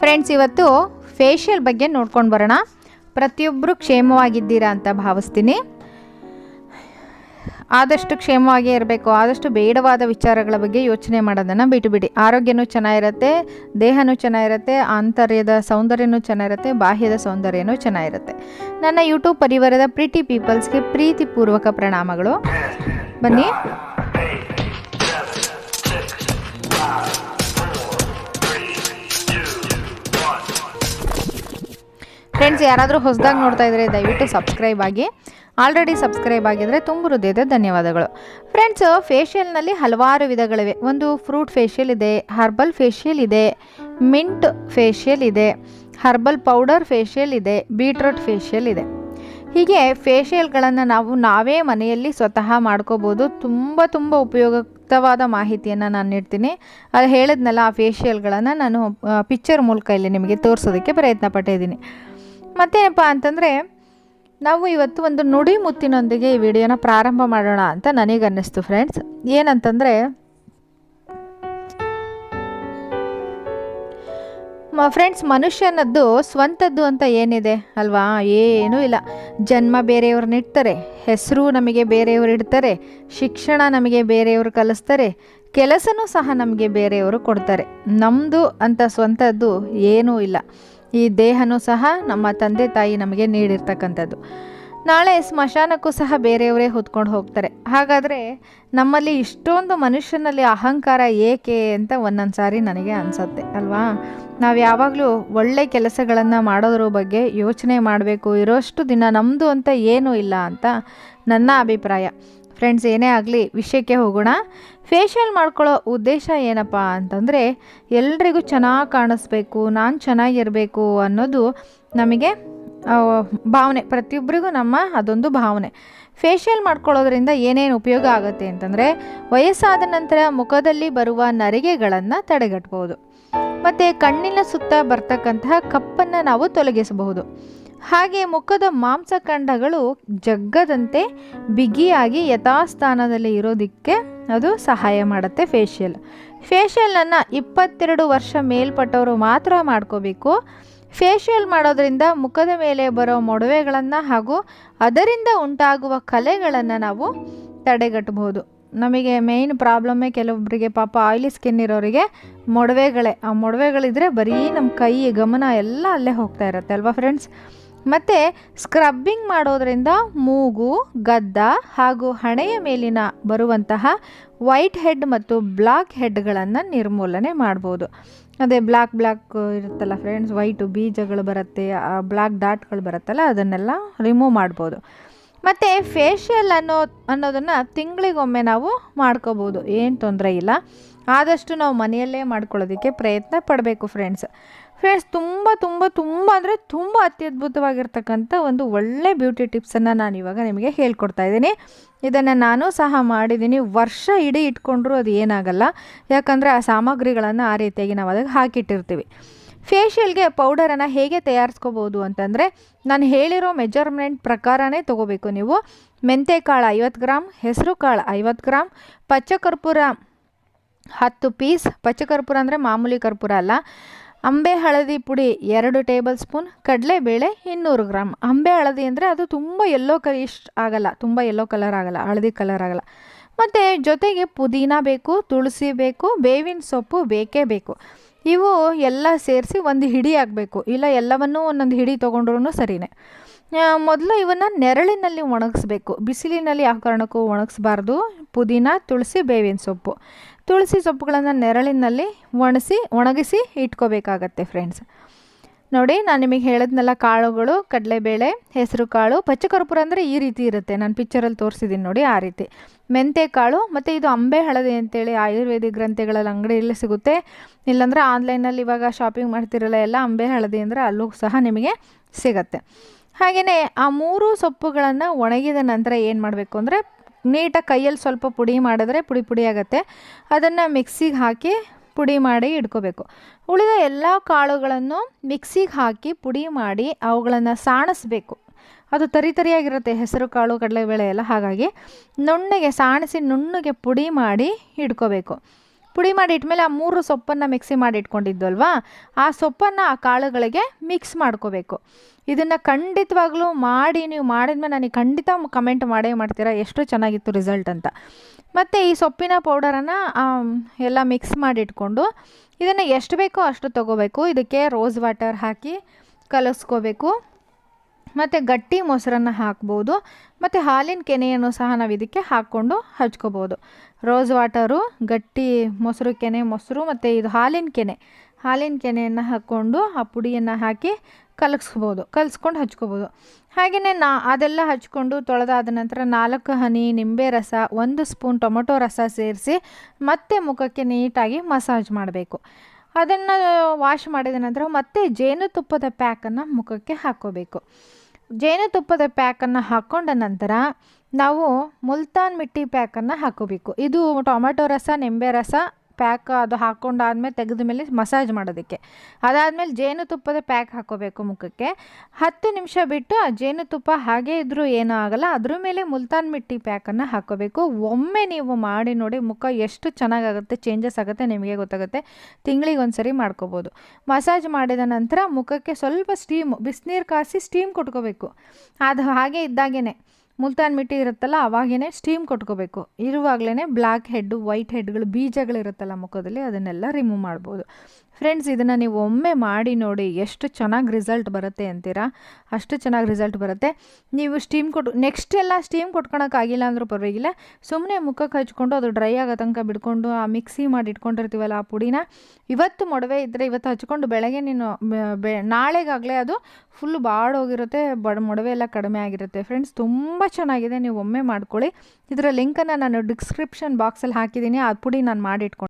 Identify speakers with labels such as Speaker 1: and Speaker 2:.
Speaker 1: Friends ಇವತ್ತು facial ಬಗ್ಗೆ ನೋಡ್ಕೊಂಡು ಬರೋಣ. ಪ್ರತಿಯೊಬ್ಬರು ಕ್ಷೇಮವಾಗಿದ್ದೀರಾ ಅಂತ ಭಾವಿಸ್ತೀನಿ. ಆದಷ್ಟು ಕ್ಷೇಮವಾಗೇ ಇರಬೇಕು, ಆದಷ್ಟು ಬೇಡವಾದ ವಿಚಾರಗಳ ಬಗ್ಗೆ ಯೋಚನೆ ಮಾಡೋದನ್ನು ಬಿಟ್ಟು ಬಿಡಿ ಆರೋಗ್ಯನೂ ಚೆನ್ನಾಗಿರುತ್ತೆ, ದೇಹನೂ ಚೆನ್ನಾಗಿರುತ್ತೆ, ಆಂತರ್ಯದ ಸೌಂದರ್ಯನೂ ಚೆನ್ನಾಗಿರುತ್ತೆ, ಬಾಹ್ಯದ ಸೌಂದರ್ಯನೂ ಚೆನ್ನಾಗಿರುತ್ತೆ. ನನ್ನ ಯೂಟ್ಯೂಬ್ ಪರಿವಾರದ ಪ್ರೀತಿ ಪೀಪಲ್ಸ್ಗೆ ಪ್ರೀತಿಪೂರ್ವಕ ಪ್ರಣಾಮಗಳು. ಬನ್ನಿ. ಫ್ರೆಂಡ್ಸ್ ಯಾರಾದರೂ ಹೊಸದಾಗಿ ನೋಡ್ತಾ ಇದ್ರೆ ದಯವಿಟ್ಟು ಸಬ್ಸ್ಕ್ರೈಬ್ ಆಗಿ. ಆಲ್ರೆಡಿ ಸಬ್ಸ್ಕ್ರೈಬ್ ಆಗಿದ್ರೆ ತುಂಬ ಹೃದಯದ ಧನ್ಯವಾದಗಳು ಫ್ರೆಂಡ್ಸ್ ಫೇಶಿಯಲ್ನಲ್ಲಿ ಹಲವಾರು ವಿಧಗಳಿವೆ. ಒಂದು ಫ್ರೂಟ್ ಫೇಶಿಯಲ್ ಇದೆ ಹರ್ಬಲ್ ಫೇಶಿಯಲ್ ಇದೆ ಮಿಂಟ್ ಫೇಶಿಯಲ್ ಇದೆ ಹರ್ಬಲ್ ಪೌಡರ್ ಫೇಶಿಯಲ್ ಇದೆ ಬೀಟ್ರೂಟ್ ಫೇಶಿಯಲ್ ಇದೆ. ಹೀಗೆ ಫೇಶಿಯಲ್ಗಳನ್ನು ನಾವು ನಾವೇ ಮನೆಯಲ್ಲಿ ಸ್ವತಃ ಮಾಡ್ಕೋಬೋದು. ತುಂಬ ತುಂಬ ಉಪಯುಕ್ತವಾದ ಮಾಹಿತಿಯನ್ನು ನಾನು ನೀಡ್ತೀನಿ. ಅದು ಹೇಳಿದ್ನಲ್ಲ ಆ ಫೇಶಿಯಲ್ಗಳನ್ನು ನಾನು ಪಿಕ್ಚರ್ ಮೂಲಕ ಇಲ್ಲಿ ನಿಮಗೆ ತೋರಿಸೋದಕ್ಕೆ ಪ್ರಯತ್ನ ಪಟ್ಟಿದ್ದೀನಿ. ಮತ್ತೇನಪ್ಪ ಅಂತಂದರೆ, ನಾವು ಇವತ್ತು ಒಂದು ನುಡಿ ಮುತ್ತಿನೊಂದಿಗೆ ಈ ವಿಡಿಯೋನ ಪ್ರಾರಂಭ ಮಾಡೋಣ ಅಂತ ನನಗೆ ಅನ್ನಿಸ್ತು ಫ್ರೆಂಡ್ಸ್ ಏನಂತಂದರೆ ಫ್ರೆಂಡ್ಸ್ ಮನುಷ್ಯನದ್ದು ಸ್ವಂತದ್ದು ಅಂತ ಏನಿದೆ ಅಲ್ವಾ? ಏನೂ ಇಲ್ಲ. ಜನ್ಮ ಬೇರೆಯವ್ರನ್ನ ಇಡ್ತಾರೆ, ಹೆಸರು ನಮಗೆ ಬೇರೆಯವರು ಇಡ್ತಾರೆ, ಶಿಕ್ಷಣ ನಮಗೆ ಬೇರೆಯವರು ಕಲಿಸ್ತಾರೆ, ಕೆಲಸನೂ ಸಹ ನಮಗೆ ಬೇರೆಯವರು ಕೊಡ್ತಾರೆ. ನಮ್ಮದು ಅಂತ ಸ್ವಂತದ್ದು ಏನೂ ಇಲ್ಲ. ಈ ದೇಹನೂ ಸಹ ನಮ್ಮ ತಂದೆ ತಾಯಿ ನಮಗೆ ನೀಡಿರ್ತಕ್ಕಂಥದ್ದು. ನಾಳೆ ಸ್ಮಶಾನಕ್ಕೂ ಸಹ ಬೇರೆಯವರೇ ಹೊತ್ಕೊಂಡು ಹೋಗ್ತಾರೆ. ಹಾಗಾದರೆ ನಮ್ಮಲ್ಲಿ ಇಷ್ಟೊಂದು ಮನುಷ್ಯನಲ್ಲಿ ಅಹಂಕಾರ ಏಕೆ ಅಂತ ಒಂದೊಂದು ಸಾರಿ ನನಗೆ ಅನಿಸುತ್ತೆ, ಅಲ್ವಾ? ನಾವು ಯಾವಾಗಲೂ ಒಳ್ಳೆ ಕೆಲಸಗಳನ್ನು ಮಾಡೋದ್ರ ಬಗ್ಗೆ ಯೋಚನೆ ಮಾಡಬೇಕು, ಇರೋಷ್ಟು ದಿನ ನಮ್ಮದು ಅಂತ ಏನೂ ಇಲ್ಲ ಅಂತ ನನ್ನ ಅಭಿಪ್ರಾಯ. ಫ್ರೆಂಡ್ಸ್ ಏನೇ ಆಗಲಿ ವಿಷಯಕ್ಕೆ ಹೋಗೋಣ. ಫೇಶಿಯಲ್ ಮಾಡ್ಕೊಳ್ಳೋ ಉದ್ದೇಶ ಏನಪ್ಪ ಅಂತಂದರೆ, ಎಲ್ರಿಗೂ ಚೆನ್ನಾಗಿ ಕಾಣಿಸ್ಬೇಕು, ನಾನು ಚೆನ್ನಾಗಿರಬೇಕು ಅನ್ನೋದು ನಮಗೆ ಭಾವನೆ. ಪ್ರತಿಯೊಬ್ಬರಿಗೂ ನಮ್ಮ ಅದೊಂದು ಭಾವನೆ. ಫೇಶಿಯಲ್ ಮಾಡ್ಕೊಳ್ಳೋದ್ರಿಂದ ಏನೇನು ಉಪಯೋಗ ಆಗುತ್ತೆ ಅಂತಂದರೆ, ವಯಸ್ಸಾದ ನಂತರ ಮುಖದಲ್ಲಿ ಬರುವ ನರಿಗೆಗಳನ್ನು ತಡೆಗಟ್ಟಬಹುದು ಮತ್ತು ಕಣ್ಣಿನ ಸುತ್ತ ಬರ್ತಕ್ಕಂತಹ ಕಪ್ಪನ್ನು ನಾವು ತೊಲಗಿಸಬಹುದು. ಹಾಗೆ ಮುಖದ ಮಾಂಸಖಂಡಗಳು ಜಗ್ಗದಂತೆ ಬಿಗಿಯಾಗಿ ಯಥಾಸ್ಥಾನದಲ್ಲಿ ಇರೋದಕ್ಕೆ ಅದು ಸಹಾಯ ಮಾಡುತ್ತೆ ಫೇಶಿಯಲ್ ಫೇಶಿಯಲನ್ನು ಇಪ್ಪತ್ತೆರಡು ವರ್ಷ ಮೇಲ್ಪಟ್ಟವರು ಮಾತ್ರ ಮಾಡ್ಕೋಬೇಕು. ಫೇಶಿಯಲ್ ಮಾಡೋದ್ರಿಂದ ಮುಖದ ಮೇಲೆ ಬರೋ ಮೊಡವೆಗಳನ್ನು ಹಾಗೂ ಅದರಿಂದ ಉಂಟಾಗುವ ಕಲೆಗಳನ್ನು ನಾವು ತಡೆಗಟ್ಟಬಹುದು. ನಮಗೆ ಮೇಯ್ನ್ ಪ್ರಾಬ್ಲಮ್ಮೇ ಕೆಲವೊಬ್ಬರಿಗೆ ಪಾಪ ಆಯಿಲಿ ಸ್ಕಿನ್ ಇರೋರಿಗೆ ಮೊಡವೆಗಳೇ. ಆ ಮೊಡವೆಗಳಿದ್ರೆ ಬರೀ ನಮ್ಮ ಕೈ ಗಮನ ಎಲ್ಲ ಅಲ್ಲೇ ಹೋಗ್ತಾ ಇರುತ್ತೆ ಅಲ್ವಾ ಫ್ರೆಂಡ್ಸ್ ಮತ್ತು ಸ್ಕ್ರಬ್ಬಿಂಗ್ ಮಾಡೋದ್ರಿಂದ ಮೂಗು, ಗದ್ದ ಹಾಗೂ ಹಣೆಯ ಮೇಲಿನ ಬರುವಂತಹ ವೈಟ್ ಹೆಡ್ ಮತ್ತು ಬ್ಲಾಕ್ ಹೆಡ್ಗಳನ್ನು ನಿರ್ಮೂಲನೆ ಮಾಡ್ಬೋದು. ಅದೇ ಬ್ಲ್ಯಾಕ್ ಬ್ಲ್ಯಾಕ್ ಇರುತ್ತಲ್ಲ ಫ್ರೆಂಡ್ಸ್ ವೈಟು ಬೀಜಗಳು ಬರುತ್ತೆ ಬ್ಲ್ಯಾಕ್ ಡಾಟ್ಗಳು ಬರುತ್ತಲ್ಲ, ಅದನ್ನೆಲ್ಲ ರಿಮೂವ್ ಮಾಡ್ಬೋದು. ಮತ್ತು ಫೇಶಿಯಲ್ ಅನ್ನೋ, ಅನ್ನೋದನ್ನು ತಿಂಗಳಿಗೊಮ್ಮೆ ನಾವು ಮಾಡ್ಕೋಬೋದು, ಏನು ತೊಂದರೆ ಇಲ್ಲ. ಆದಷ್ಟು ನಾವು ಮನೆಯಲ್ಲೇ ಮಾಡ್ಕೊಳ್ಳೋದಕ್ಕೆ ಪ್ರಯತ್ನ ಪಡಬೇಕು ಫ್ರೆಂಡ್ಸ್ ಫ್ರೆಂಡ್ಸ್ ತುಂಬ ತುಂಬ ತುಂಬ ಅಂದರೆ ತುಂಬ ಅತ್ಯದ್ಭುತವಾಗಿರ್ತಕ್ಕಂಥ ಒಂದು ಒಳ್ಳೆ ಬ್ಯೂಟಿ ಟಿಪ್ಸನ್ನು ನಾನು ಇವಾಗ ನಿಮಗೆ ಹೇಳ್ಕೊಡ್ತಾ ಇದ್ದೀನಿ. ಇದನ್ನು ನಾನು ಸಹ ಮಾಡಿದ್ದೀನಿ. ವರ್ಷ ಇಡೀ ಇಟ್ಕೊಂಡ್ರು ಅದು ಏನಾಗಲ್ಲ. ಯಾಕಂದರೆ ಆ ಸಾಮಗ್ರಿಗಳನ್ನು ಆ ರೀತಿಯಾಗಿ ನಾವು ಅದಕ್ಕೆ ಹಾಕಿಟ್ಟಿರ್ತೀವಿ. ಫೇಶಿಯಲ್ಗೆ ಪೌಡರನ್ನು ಹೇಗೆ ತಯಾರಿಸ್ಕೋಬೋದು ಅಂತಂದರೆ, ನಾನು ಹೇಳಿರೋ ಮೆಜರ್ಮೆಂಟ್ ಪ್ರಕಾರನೇ ತೊಗೋಬೇಕು ನೀವು. ಮೆಂತೆಕಾಳು ಐವತ್ತು ಗ್ರಾಮ್ ಹೆಸರು ಕಾಳು ಐವತ್ತು ಗ್ರಾಮ್ ಪಚ್ಚಕರ್ಪೂರ ಹತ್ತು ಪೀಸ್ ಪಚ್ಚಕರ್ಪೂರ ಅಂದರೆ ಮಾಮೂಲಿ ಕರ್ಪೂರ ಅಲ್ಲ. ಅಂಬೆ ಹಳದಿ ಪುಡಿ ಎರಡು ಟೇಬಲ್ ಸ್ಪೂನ್, ಕಡಲೆಬೇಳೆ ಇನ್ನೂರು ಗ್ರಾಮ್ ಅಂಬೆ ಹಳದಿ ಅಂದರೆ ಅದು ತುಂಬ ಎಲ್ಲೋ ಕಲರ್ ಇಷ್ಟು ಆಗಲ್ಲ, ತುಂಬ ಎಲ್ಲೋ ಕಲರ್ ಆಗಲ್ಲ, ಹಳದಿ ಕಲರ್ ಆಗಲ್ಲ. ಮತ್ತು ಜೊತೆಗೆ ಪುದೀನ ಬೇಕು, ತುಳಸಿ ಬೇಕು, ಬೇವಿನ ಸೊಪ್ಪು ಬೇಕೇ ಬೇಕು. ಇವು ಎಲ್ಲ ಸೇರಿಸಿ ಒಂದು ಹಿಡಿ ಆಗಬೇಕು ಇಲ್ಲ ಎಲ್ಲವನ್ನೂ ಒಂದೊಂದು ಹಿಡಿ ತೊಗೊಂಡ್ರೂ ಸರಿಯೇ ಮೊದಲು ಇವನ್ನು ನೆರಳಿನಲ್ಲಿ ಒಣಗಿಸ್ಬೇಕು. ಬಿಸಿಲಿನಲ್ಲಿ ಯಾವ ಕಾರಣಕ್ಕೂ ಒಣಗಿಸ್ಬಾರ್ದು. ಪುದೀನ, ತುಳಸಿ, ಬೇವಿನ ಸೊಪ್ಪು. ತುಳಸಿ ಸೊಪ್ಪುಗಳನ್ನು ನೆರಳಿನಲ್ಲಿ ಒಣಸಿ, ಒಣಗಿಸಿ ಇಟ್ಕೋಬೇಕಾಗತ್ತೆ ಫ್ರೆಂಡ್ಸ್ ನೋಡಿ, ನಾನು ನಿಮಗೆ ಹೇಳಿದ್ನೆಲ್ಲ, ಕಾಳುಗಳು, ಕಡಲೆಬೇಳೆ, ಹೆಸರು ಕಾಳು, ಪಚ್ಚಕರ್ಪೂರ ಅಂದರೆ ಈ ರೀತಿ ಇರುತ್ತೆ. ನಾನು ಪಿಕ್ಚರಲ್ಲಿ ತೋರಿಸಿದ್ದೀನಿ ನೋಡಿ ಆ ರೀತಿ. ಮೆಂತೆ ಕಾಳು ಮತ್ತು ಇದು ಅಂಬೆ ಹಳದಿ ಅಂತೇಳಿ ಆಯುರ್ವೇದಿಕ್ ಗ್ರಂಥಿಗಳಲ್ಲಿ ಅಂಗಡಿಯಲ್ಲಿ ಸಿಗುತ್ತೆ. ಇಲ್ಲಾಂದರೆ ಆನ್ಲೈನಲ್ಲಿ ಇವಾಗ ಶಾಪಿಂಗ್ ಮಾಡ್ತಿರಲ್ಲ, ಎಲ್ಲ ಅಂಬೆ ಹಳದಿ ಅಂದರೆ ಅಲ್ಲೂ ಸಹ ನಿಮಗೆ ಸಿಗತ್ತೆ. ಹಾಗೆಯೇ ಆ ಮೂರು ಸೊಪ್ಪುಗಳನ್ನು ಒಣಗಿದ ನಂತರ ಏನು ಮಾಡಬೇಕು ಅಂದರೆ ನೀಟಾಗಿ ಕೈಯಲ್ಲಿ ಸ್ವಲ್ಪ ಪುಡಿ ಮಾಡಿದ್ರೆ ಪುಡಿ ಪುಡಿ ಆಗುತ್ತೆ. ಅದನ್ನು ಮಿಕ್ಸಿಗೆ ಹಾಕಿ ಪುಡಿ ಮಾಡಿ ಇಟ್ಕೋಬೇಕು. ಉಳಿದ ಎಲ್ಲ ಕಾಳುಗಳನ್ನು ಮಿಕ್ಸಿಗೆ ಹಾಕಿ ಪುಡಿ ಮಾಡಿ ಅವುಗಳನ್ನು ಸಾಣಿಸ್ಬೇಕು. ಅದು ತರಿ ತರಿಯಾಗಿರುತ್ತೆ ಹೆಸರು, ಕಾಳು ಕಡಲೆಬೇಳೆ ಎಲ್ಲ ಹಾಗಾಗಿ. ನುಣ್ಣಗೆ ಸಾಣಿಸಿ ನುಣ್ಣಗೆ ಪುಡಿ ಮಾಡಿ ಇಟ್ಕೋಬೇಕು. ಪುಡಿ ಮಾಡಿ ಇಟ್ಮೇಲೆ ಆ ಮೂರು ಸೊಪ್ಪನ್ನು ಮಿಕ್ಸಿ ಮಾಡಿ ಇಟ್ಕೊಂಡಿದ್ದಲ್ವಾ ಆ ಸೊಪ್ಪನ್ನು ಆ ಕಾಳುಗಳಿಗೆ ಮಿಕ್ಸ್ ಮಾಡ್ಕೋಬೇಕು. ಇದನ್ನು ಖಂಡಿತವಾಗ್ಲೂ ಮಾಡಿ ನೀವು ಮಾಡಿದ್ಮೇಲೆ ನನಗೆ ಖಂಡಿತ ಕಮೆಂಟ್ ಮಾಡೇ ಮಾಡ್ತೀರಾ, ಎಷ್ಟು ಚೆನ್ನಾಗಿತ್ತು ರಿಸಲ್ಟ್ ಅಂತ. ಮತ್ತು ಈ ಸೊಪ್ಪಿನ ಪೌಡರನ್ನು ಎಲ್ಲ ಮಿಕ್ಸ್ ಮಾಡಿ ಇಟ್ಕೊಂಡು ಇದನ್ನು ಎಷ್ಟು ಬೇಕೋ ಅಷ್ಟು ತೊಗೋಬೇಕು. ಇದಕ್ಕೆ ರೋಸ್ ವಾಟರ್ ಹಾಕಿ ಕಲಸ್ಕೋಬೇಕು. ಮತ್ತು ಗಟ್ಟಿ ಮೊಸರನ್ನು ಹಾಕ್ಬೋದು. ಮತ್ತು ಹಾಲಿನ ಕೆನೆಯನ್ನು ಸಹ ನಾವು ಇದಕ್ಕೆ ಹಾಕ್ಕೊಂಡು ಹಚ್ಕೋಬೋದು. ರೋಸ್ ವಾಟರು ಗಟ್ಟಿ ಮೊಸರು ಕೆನೆ ಮೊಸರು ಮತ್ತು ಇದು ಹಾಲಿನ ಕೆನೆ. ಹಾಲಿನ ಕೆನೆಯನ್ನು ಹಾಕ್ಕೊಂಡು ಆ ಪುಡಿಯನ್ನು ಹಾಕಿ ಕಲಗಿಸ್ಬೋದು ಕಲಿಸ್ಕೊಂಡು ಹಚ್ಕೋಬೋದು. ಹಾಗೆಯೇ ನಾ, ಅದೆಲ್ಲ ಹಚ್ಕೊಂಡು ತೊಳೆದಾದ ನಂತರ ನಾಲ್ಕು ಹನಿ, ನಿಂಬೆ ರಸ, ಒಂದು ಸ್ಪೂನ್ ಟೊಮೊಟೊ ರಸ ಸೇರಿಸಿ ಮತ್ತೆ ಮುಖಕ್ಕೆ ನೀಟಾಗಿ ಮಸಾಜ್ ಮಾಡಬೇಕು. ಅದನ್ನು ವಾಶ್ ಮಾಡಿದ ನಂತರ ಮತ್ತೆ ಜೇನುತುಪ್ಪದ ಪ್ಯಾಕನ್ನು ಮುಖಕ್ಕೆ ಹಾಕ್ಕೋಬೇಕು. ಜೇನುತುಪ್ಪದ ಪ್ಯಾಕನ್ನು ಹಾಕ್ಕೊಂಡ ನಂತರ ನಾವು ಮುಲ್ತಾನ್ ಮಿಟ್ಟಿ ಪ್ಯಾಕನ್ನು ಹಾಕೋಬೇಕು. ಇದು ಟೊಮೆಟೊ ರಸ ನಿಂಬೆ ರಸ ಪ್ಯಾಕ್ ಅದು ಹಾಕ್ಕೊಂಡಾದ್ಮೇಲೆ ತೆಗೆದ ಮೇಲೆ ಮಸಾಜ್ ಮಾಡೋದಕ್ಕೆ. ಅದಾದಮೇಲೆ ಜೇನುತುಪ್ಪದ ಪ್ಯಾಕ್ ಹಾಕೋಬೇಕು ಮುಖಕ್ಕೆ. ಹತ್ತು ನಿಮಿಷ ಬಿಟ್ಟು ಆ ಜೇನುತುಪ್ಪ ಹಾಗೆ ಇದ್ದರೂ ಏನೂ ಆಗಲ್ಲ. ಅದ್ರ ಮೇಲೆ ಮುಲ್ತಾನ್ ಮಿಟ್ಟಿ ಪ್ಯಾಕನ್ನು ಹಾಕೋಬೇಕು. ಒಮ್ಮೆ ನೀವು ಮಾಡಿ ನೋಡಿ ಮುಖ ಎಷ್ಟು ಚೆನ್ನಾಗಾಗುತ್ತೆ, ಚೇಂಜಸ್ ಆಗುತ್ತೆ, ನಿಮಗೆ ಗೊತ್ತಾಗುತ್ತೆ. ತಿಂಗಳಿಗೆ ಒಂದು ಸರಿ ಮಾಡ್ಕೋಬೋದು. ಮಸಾಜ್ ಮಾಡಿದ ನಂತರ ಮುಖಕ್ಕೆ ಸ್ವಲ್ಪ ಸ್ಟೀಮ್, ಬಿಸಿನೀರು ಕಾಸಿ ಸ್ಟೀಮ್ ಕೊಟ್ಕೋಬೇಕು. ಅದು ಹಾಗೆ ಇದ್ದಾಗೇ ಮುಲ್ತಾನ್ ಮಿಟ್ಟಿ ಇರುತ್ತಲ್ಲ ಅವಾಗೇ ಸ್ಟೀಮ್ ಕೊಟ್ಕೋಬೇಕು. ಇರುವಾಗಲೇ ಬ್ಲ್ಯಾಕ್ ಹೆಡ್ಡು ವೈಟ್ ಹೆಡ್ಗಳು ಬೀಜಗಳಿರುತ್ತಲ್ಲ ಮುಖದಲ್ಲಿ, ಅದನ್ನೆಲ್ಲ ರಿಮೂವ್ ಮಾಡ್ಬೋದು. ಫ್ರೆಂಡ್ಸ್ ಇದನ್ನು ನೀವು ಒಮ್ಮೆ ಮಾಡಿ ನೋಡಿ ಎಷ್ಟು ಚೆನ್ನಾಗಿ ರಿಸಲ್ಟ್ ಬರುತ್ತೆ ಅಂತೀರಾ? ಅಷ್ಟು ಚೆನ್ನಾಗಿ ರಿಸಲ್ಟ್ ಬರುತ್ತೆ. ನೀವು ಸ್ಟೀಮ್ ಕೊಟ್ಟು ನೆಕ್ಸ್ಟ್ ಎಲ್ಲ ಸ್ಟೀಮ್ ಕೊಟ್ಕೊಳಕ್ಕಾಗಿಲ್ಲ ಅಂದರೂ ಪರವಾಗಿಲ್ಲ. ಸುಮ್ಮನೆ ಮುಖಕ್ಕೆ ಹಚ್ಕೊಂಡು ಅದು ಡ್ರೈ ಆಗೋ ತನಕ ಬಿಡ್ಕೊಂಡು ಆ ಮಿಕ್ಸಿ ಮಾಡಿ ಇಟ್ಕೊಂಡಿರ್ತೀವಲ್ಲ ಆ ಪುಡಿನ. ಇವತ್ತು ಮೊಡವೆ ಇದ್ದರೆ ಇವತ್ತು ಹಚ್ಕೊಂಡು ಬೆಳಗ್ಗೆ ನೀನು ಬೆ ನಾಳೆಗಾಗಲೇ ಅದು ಫುಲ್ ಬಾಡೋಗಿರುತ್ತೆ, ಬಡ ಮೊಡವೆ ಎಲ್ಲ ಕಡಿಮೆ ಆಗಿರುತ್ತೆ. ಫ್ರೆಂಡ್ಸ್ ತುಂಬ ಚೆನ್ನಾಗಿದೆ. ನೀವು ಒಮ್ಮೆ ಮಾಡ್ಕೊಳ್ಳಿ. ಇದರ ಲಿಂಕನ್ನು ನಾನು ಡಿಸ್ಕ್ರಿಪ್ಷನ್ ಬಾಕ್ಸಲ್ಲಿ ಹಾಕಿದ್ದೀನಿ. ಆ ಪುಡಿ ನಾನು ಮಾಡಿ ಇಟ್ಕೊಂಡು